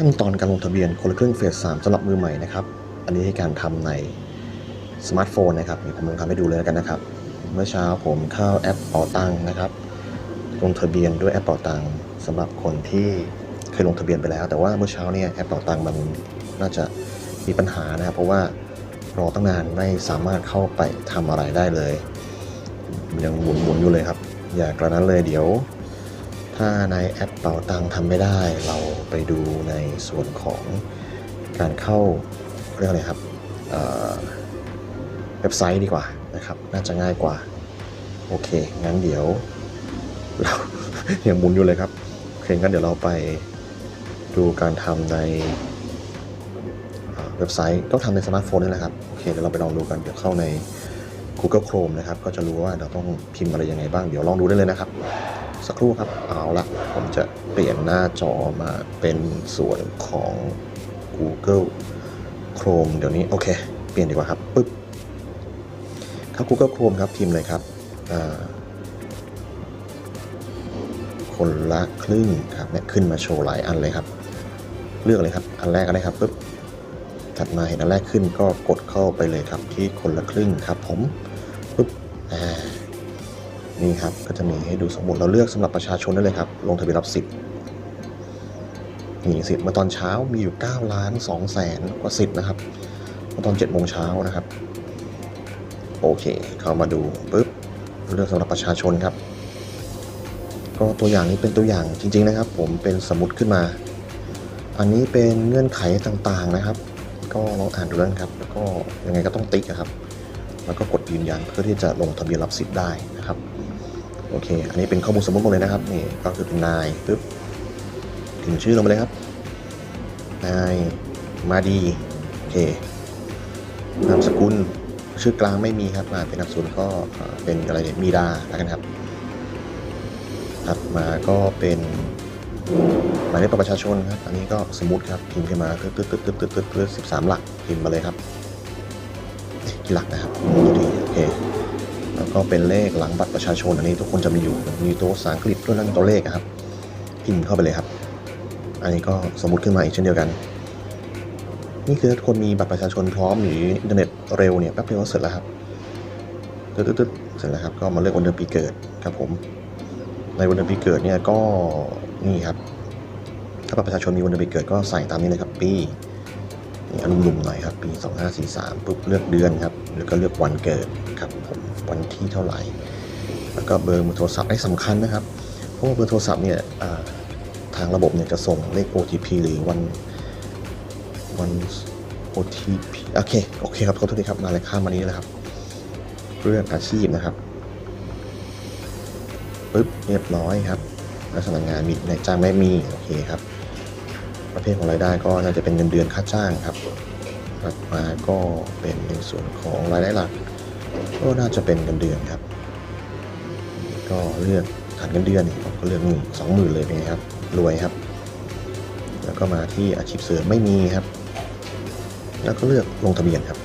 ขั้นตอนการลงทะเบียนคนละครึ่งเฟสสามสำหรับมือใหม่นะครับ อันนี้ให้การทำในสมาร์ทโฟนนะครับเดี๋ยวผมลองทำให้ดูเลยกันนะครับ เมื่อเช้าผมเข้าแอปเป๋าตังค์นะครับ ลงทะเบียนด้วยแอปเป๋าตังค์สำหรับคนที่เคยลงทะเบียนไปแล้ว แต่ว่าเมื่อเช้าเนี่ยแอปเป๋าตังค์มันน่าจะมีปัญหานะครับ เพราะว่ารอตั้งนานไม่สามารถเข้าไปทำอะไรได้เลยยังหมุนๆอยู่เลยครับ อย่ากระนั้นเลยเดี๋ยว ถ้าในแอปเป๋าตังทำไม่ได้ เราไปดูในส่วนของการเข้าเรียกอะไรครับเอ่อเว็บไซต์ดีกว่านะครับ น่าจะง่ายกว่า โอเค งั้นเดี๋ยวเรายังหมุนอยู่เลยครับโอเคงั้นเดี๋ยวเราไปดูการทำในเอ่อเว็บไซต์ต้องทำในสมาร์ทโฟนนี่แหละครับ โอเค เดี๋ยวเราไปลองดูกันเดี๋ยวเข้าใน Google Chrome นะครับ ก็จะรู้ว่าเราต้องพิมพ์อะไรยังไงบ้าง เดี๋ยวลองดูได้เลยนะครับ สักครู่ครับเอาละผมจะเปลี่ยนหน้าจอมาเป็นส่วนของ Google Chrome เดี๋ยวนี้ โอเค เปลี่ยนดีกว่าครับปึ๊บเข้า Google Chrome ครับพิมพ์เลยครับคนละครึ่งครับเนี่ยขึ้นมาโชว์หลายอันเลยครับ เลือกเลยครับ อันแรกก็ได้ครับปึ๊บถัดมาเห็นอันแรกขึ้นก็กดเข้าไปเลยครับที่คนละครึ่งครับผมปึ๊บอ่า นี่ครับก็จะมีให้ดูสมุดเราเลือกสำหรับประชาชนได้เลยครับ ลงทะเบียนรับสิทธิ์มีสิทธิ์เมื่อตอนเช้ามีอยู่9ล้าน2แสนกว่าสิทธิ์นะครับเมื่อตอน7โมงเช้านะครับ โอเค เข้ามาดูปุ๊บเลือกสำหรับประชาชนครับ ก็ตัวอย่างนี้เป็นตัวอย่างจริง ๆนะครับ ผมเป็นสมุดขึ้นมา อันนี้เป็นเงื่อนไขต่างๆนะครับ ก็ลองอ่านดูแล้วนครับ แล้วก็ยังไงก็ต้องติ๊กอะครับ แล้วก็กดยืนยันเพื่อที่จะลงทะเบียนรับสิทธิ์ได้นะครับ โอเค อันนี้เป็นข้อมูลสมมติหมดเลยนะครับ นี่ก็คือเป็นนายปึ๊บถึงชื่อลงไปเลยครับ นาย มาดี โอเคนามสกุล ชื่อกลางไม่มีครับ มาเป็นนามสกุลก็เป็นอะไรเนี่ย มีดาแล้วกันครับ ถัดมาก็เป็นหมายเลขประชาชนครับ อันนี้ก็สมมติครับ พิมพ์ขึ้นมาตึ๊ดตึ๊ดตึ๊ดตึ๊ดตึ๊ดตึ๊ดตึ๊ดสิบสามหลัก พิมพ์มาเลยครับกี่หลักนะครับดีโอเค แล้วก็เป็นเลขหลังบัตรประชาชนอันนี้ทุกคนจะมีอยู่ มีตัวภาษาอังกฤษด้วยแล้วมีตัวเลขครับ พิมพ์เข้าไปเลยครับ อันนี้ก็สมมติขึ้นมาอีกเช่นเดียวกัน นี่คือถ้าคนมีบัตรประชาชนพร้อมหรืออินเทอร์เน็ตเร็วเนี่ยแป๊บเดียวก็เสร็จแล้วครับตึ๊ดตึ๊ดเสร็จแล้วครับ ก็มาเลือกวันเดือนปีเกิดครับผม ในวันเดือนปีเกิดเนี่ยก็นี่ครับ ถ้าบัตรประชาชนมีวันเดือนปีเกิดก็ใส่ตามนี้เลยครับ ปีนี่ อนุ่มๆหน่อยครับ ปี 2543ปุ๊บเลือกเดือนครับ แล้วก็เลือกวันเกิดครับผมวันที่เท่าไหร่ แล้วก็เบอร์มือโทรศัพท์ไอ้สำคัญนะครับเพราะว่าเบอร์โทรศัพท์เนี่ยทางระบบเนี่ยจะส่งเลข OTP หรือวันวัน OTP โอเคโอเคครับขอโทษทีครับมาเลยข้ามมานี้เลยครับเรื่องอาชีพนะครับปึ๊บเรียบร้อยครับลักษณะงานมีนายจ้างไม่มีโอเคครับ ประเภทของรายได้ก็น่าจะเป็นเงินเดือนค่าจ้างครับถัดมาก็เป็นในส่วนของรายได้หลัก ก็น่าจะเป็นเงินเดือนครับ ก็เลือกฐานเงินเดือนผมก็เลือกหนี่งสองหมื่นเลยเป็นไงครับรวยครับ แล้วก็มาที่อาชีพเสริมไม่มีครับ แล้วก็เลือกลงทะเบียนครับ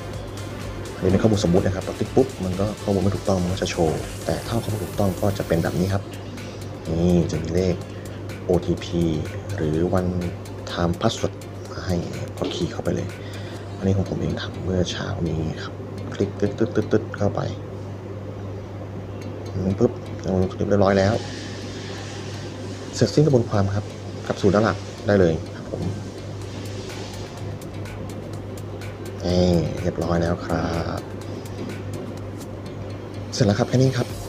อันนี้เป็นข้อมูลสมมตินะครับพอติ๊กปุ๊บมันก็ข้อมูลไม่ถูกต้องมันก็จะโชว์ แต่ถ้าข้อมูลถูกต้องก็จะเป็นแบบนี้ครับ นี่จะมีเลข OTP หรือ one time password มาให้กดคีย์เข้าไปเลย อันนี้ของผมเองทำเมื่อเช้านี้ครับ คลิกตึ๊ดตึ๊ดตึ๊ดตึ๊ดเข้าไปปุ๊บลงทะเบียนเรียบร้อยแล้ว เสร็จสิ้นกระบวนความครับกลับสู่ด้านหลักได้เลยครับผมเรียบร้อยแล้วครับ เสร็จแล้วครับแค่นี้ครับ